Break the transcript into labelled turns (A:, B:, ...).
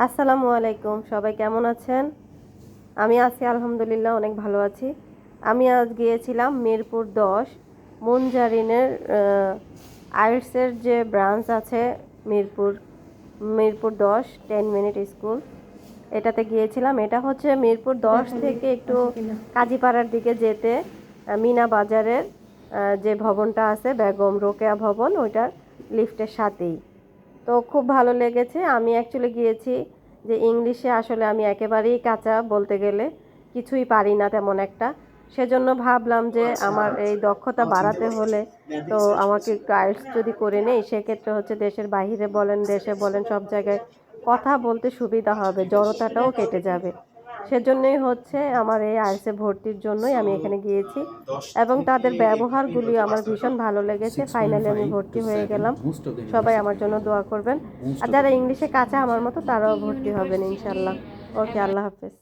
A: আসসালামু আলাইকুম সবাই কেমন আছেন? আমি আছি আলহামদুলিল্লাহ অনেক ভালো আছি। আমি আজ গিয়েছিলাম মিরপুর দশ মুনজারিনের আর্টসের যে ব্রাঞ্চ আছে মিরপুর মিরপুর দশ টেন মিনিট স্কুল এটাতে গিয়েছিলাম। এটা হচ্ছে মিরপুর দশ থেকে একটু কাজীপাড়ার দিকে যেতে মিনা বাজারের যে ভবনটা আছে বেগম রোকেয়া ভবন ওইটার লিফটের সাথেই। তো খুব ভালো লেগেছে। আমি অ্যাকচুয়ালি গিয়েছি যে ইংলিশে আসলে আমি একেবারেই কাঁচা বলতে গেলে কিছুই পারি না তেমন একটা। সেজন্য ভাবলাম যে আমার এই দক্ষতা বাড়াতে হলে তো আমাকে ট্রায়ালস যদি করে নেই সেক্ষেত্রে হচ্ছে দেশের বাহিরে বলেন দেশে বলেন সব জায়গায় কথা বলতে সুবিধা হবে জড়তাটাও কেটে যাবে। সেজন্যই হচ্ছে আমার এই আর ভর্তির জন্যই আমি এখানে গিয়েছি। এবং তাদের ব্যবহারগুলি আমার ভীষণ ভালো লেগেছে। ফাইনালি আমি ভর্তি হয়ে গেলাম। সবাই আমার জন্য দোয়া করবেন। আর যারা ইংলিশে কাঁচা আমার মতো তারাও ভর্তি হবেন ইনশাল্লাহ ওকে, আল্লাহ হাফেজ।